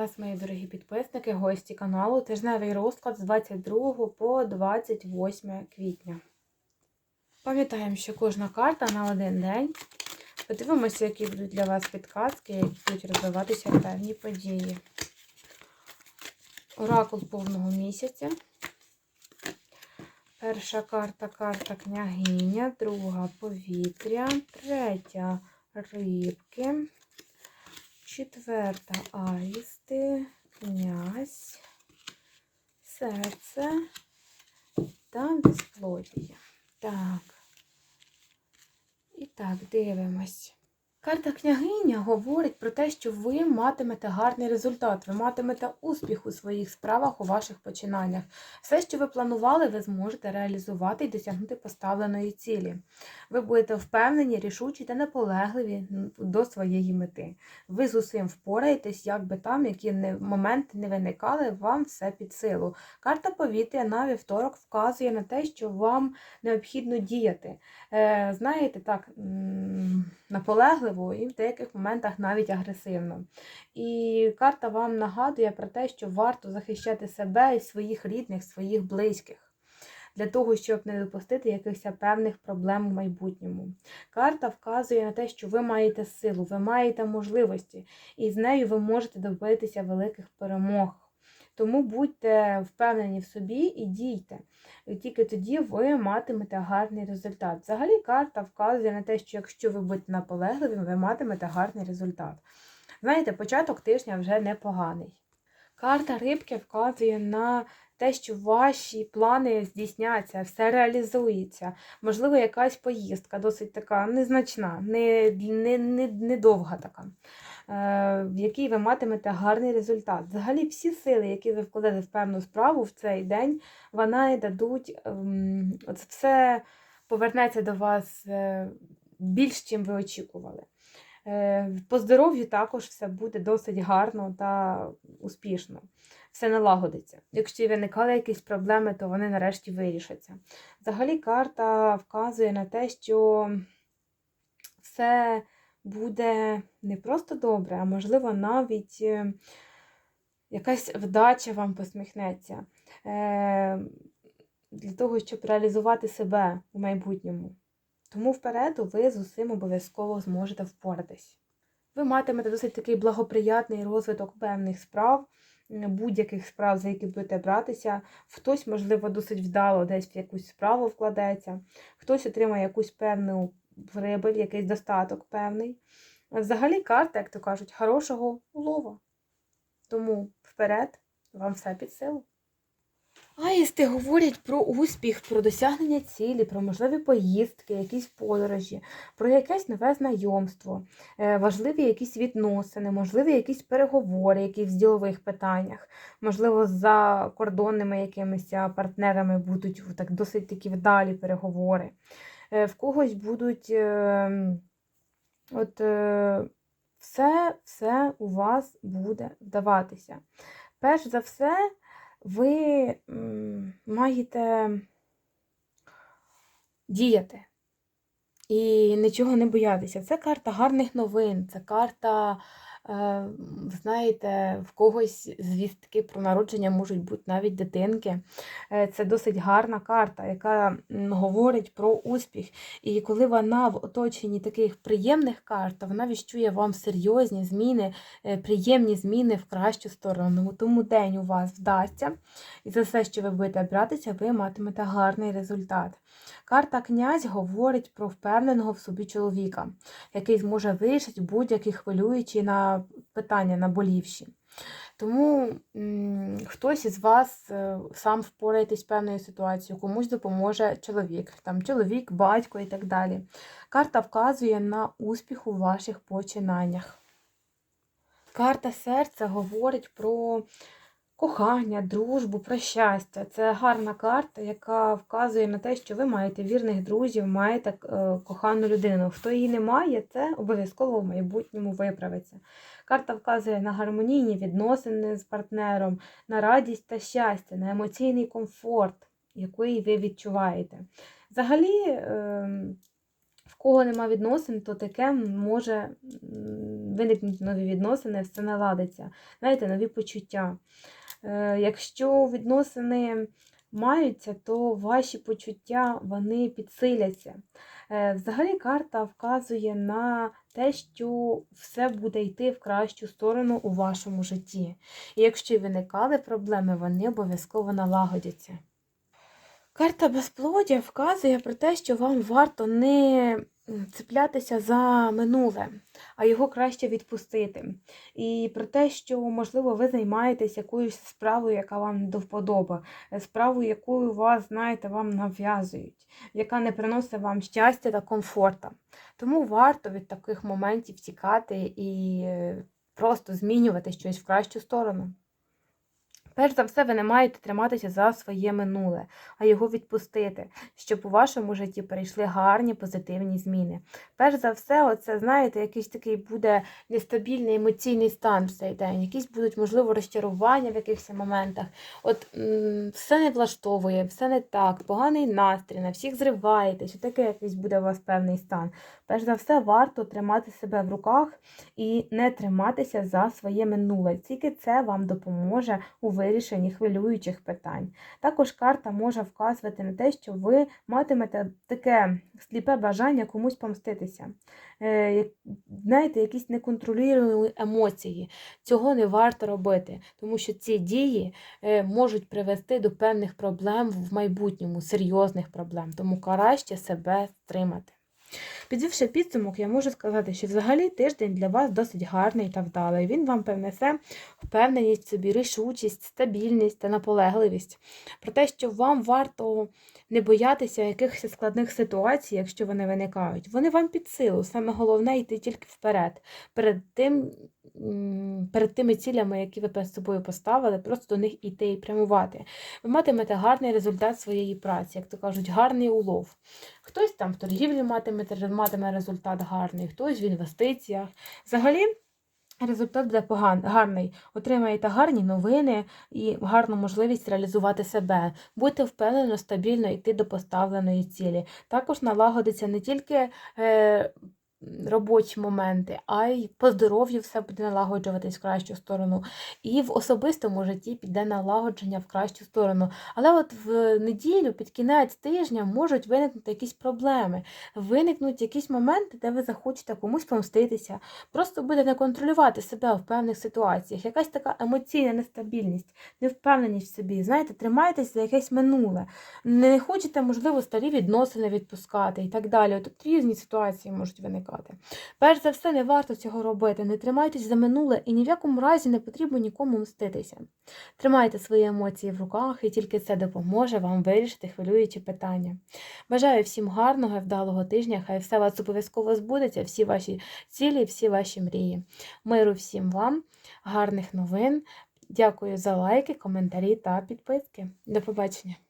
вас, мої дорогі підписники, гості каналу. Тижневий розклад з 22 по 28 квітня. Пам'ятаємо, що кожна карта на один день. Подивимося, які будуть для вас підказки, які будуть розвиватися певні події. Оракул повного місяця. Перша карта карта княгиня, друга повітря, третя рибки. Четверта аїсти, князь, серце та безплодія. Так. І так, дивимось. Карта княгиня говорить про те, що ви матимете гарний результат, ви матимете успіх у своїх справах, у ваших починаннях. Все, що ви планували, ви зможете реалізувати і досягнути поставленої цілі. Ви будете впевнені, рішучі та наполегливі до своєї мети. Ви з усім впораєтесь, як би там, які моменти не виникали, вам все під силу. Карта повітря на вівторок вказує на те, що вам необхідно діяти. Е, знаєте, так, наполегливо і в деяких моментах навіть агресивно. І карта вам нагадує про те, що варто захищати себе і своїх рідних, своїх близьких. Для того, щоб не допустити якихось певних проблем у майбутньому. Карта вказує на те, що ви маєте силу, ви маєте можливості, і з нею ви можете добитися великих перемог. Тому будьте впевнені в собі і дійте. І тільки тоді ви матимете гарний результат. Взагалі, карта вказує на те, що якщо ви будете наполегливим, ви матимете гарний результат. Знаєте, початок тижня вже непоганий. Карта рибки вказує на те, що ваші плани здійсняться, все реалізується. Можливо, якась поїздка досить така незначна, не, не, не, не така. Е, в якій ви матимете гарний результат. Взагалі, всі сили, які ви вкладете в певну справу в цей день, вона і дадуть ем, от все повернеться до вас е, більш, чим ви очікували. Е, по здоров'ю також все буде досить гарно та успішно. Все налагодиться. Якщо виникали якісь проблеми, то вони нарешті вирішаться. Взагалі, карта вказує на те, що все буде не просто добре, а можливо, навіть е, якась вдача вам посміхнеться е, для того, щоб реалізувати себе у майбутньому. Тому впереду ви з усім обов'язково зможете впоратись. Ви матимете досить такий благоприятний розвиток певних справ, будь-яких справ, за які будете братися. Хтось, можливо, досить вдало десь в якусь справу вкладається, хтось отримає якусь певну прибиль, якийсь достаток певний. Взагалі карта, як то кажуть, хорошого улова. Тому вперед вам все під силу. Аїсти говорять про успіх, про досягнення цілі, про можливі поїздки, якісь подорожі, про якесь нове знайомство, е, важливі якісь відносини, можливі якісь переговори, якісь в ділових питаннях, можливо, за кордонними якимись партнерами будуть так досить такі вдалі переговори. Е, в когось будуть ем, от е, все, все у вас буде вдаватися. Перш за все, ви маєте діяти і нічого не боятися. Це карта гарних новин, це карта Е, знаєте, в когось звістки про народження можуть бути навіть дитинки. Е, це досить гарна карта, яка говорить про успіх. І коли вона в оточенні таких приємних карт, то вона віщує вам серйозні зміни, е, приємні зміни в кращу сторону. Тому день у вас вдасться, і за все, що ви будете братися, ви матимете гарний результат. Карта князь говорить про впевненого в собі чоловіка, який зможе вирішити будь-які хвилюючі на питання наболівші. Тому хтось із вас е, сам впораєтесь з певною ситуацією, комусь допоможе чоловік, там чоловік, батько і так далі. Карта вказує на успіх у ваших починаннях. Карта серця говорить про кохання, дружбу, про щастя. Це гарна карта, яка вказує на те, що ви маєте вірних друзів, маєте е, кохану людину. Хто її не має, це обов'язково в майбутньому виправиться. Карта вказує на гармонійні відносини з партнером, на радість та щастя, на емоційний комфорт, який ви відчуваєте. Взагалі, ем, кого нема відносин, то таке може виникнути нові відносини, все наладиться. Знаєте, нові почуття. Е, Якщо відносини маються, то ваші почуття вони підсиляться. Е, Взагалі карта вказує на те, що все буде йти в кращу сторону у вашому житті. І якщо виникали проблеми, вони обов'язково налагодяться. Карта безплодя вказує про те, що вам варто не цеплятися за минуле, а його краще відпустити. І про те, що, можливо, ви займаєтесь якоюсь справою, яка вам до вподоби, е, справою, якою вас, знаєте, вам нав'язують, яка не приносить вам щастя та комфорта. Тому варто від таких моментів тікати і е, просто змінювати щось в кращу сторону. Перш за все, ви не маєте триматися за своє минуле, а його відпустити, щоб у вашому житті перейшли гарні позитивні зміни. Перш за все, оце, знаєте, якийсь такий буде нестабільний емоційний стан в цей день, якісь будуть, можливо, розчарування в якихось моментах. От все не влаштовує, все не так, поганий настрій, на всіх зриваєтесь, отакий якийсь буде у вас певний стан. Перш за все, варто тримати себе в руках і не триматися за своє минуле. Тільки це вам допоможе у вирішенні хвилюючих питань. Також карта може вказувати на те, що ви матимете таке сліпе бажання комусь помститися. Е, Знаєте, якісь неконтролюємо емоції. Цього не варто робити, тому що ці дії е, можуть привести до певних проблем в майбутньому, серйозних проблем. Тому краще себе стримати. Підвівши підсумок, я можу сказати, що взагалі тиждень для вас досить гарний та вдалий. Він вам принесе впевненість собі, рішучість, стабільність та наполегливість. Про те, що вам варто не боятися якихось складних ситуацій, якщо вони виникають. Вони вам під силу. Саме головне йти тільки вперед, перед тим. Перед тими цілями, які ви перед собою поставили, просто до них іти і прямувати. Ви матимете гарний результат своєї праці, як то кажуть, гарний улов. Хтось там в торгівлі матиме, матиме результат гарний, хтось в інвестиціях. Взагалі, результат буде поган, гарний. Отримаєте гарні новини і гарну можливість реалізувати себе. Будьте впевнено, стабільно йти до поставленої цілі. Також налагодиться не тільки. Е, Робочі моменти, а й по здоров'ю все буде налагоджуватись в кращу сторону. І в особистому житті піде налагодження в кращу сторону. Але от в неділю, під кінець тижня, можуть виникнути якісь проблеми, виникнуть якісь моменти, де ви захочете комусь помститися, просто будете контролювати себе в певних ситуаціях. Якась така емоційна нестабільність, невпевненість в собі. Знаєте, тримаєтесь за якесь минуле. Не хочете, можливо, старі відносини відпускати і так далі. Тут різні ситуації можуть виникати. Перш за все, не варто цього робити. Не тримайтесь за минуле і ні в якому разі не потрібно нікому мститися. Тримайте свої емоції в руках, і тільки це допоможе вам вирішити хвилюючі питання. Бажаю всім гарного і вдалого тижня. Хай все вас обов'язково збудеться, всі ваші цілі, всі ваші мрії. Миру всім вам, гарних новин. Дякую за лайки, коментарі та підписки. До побачення!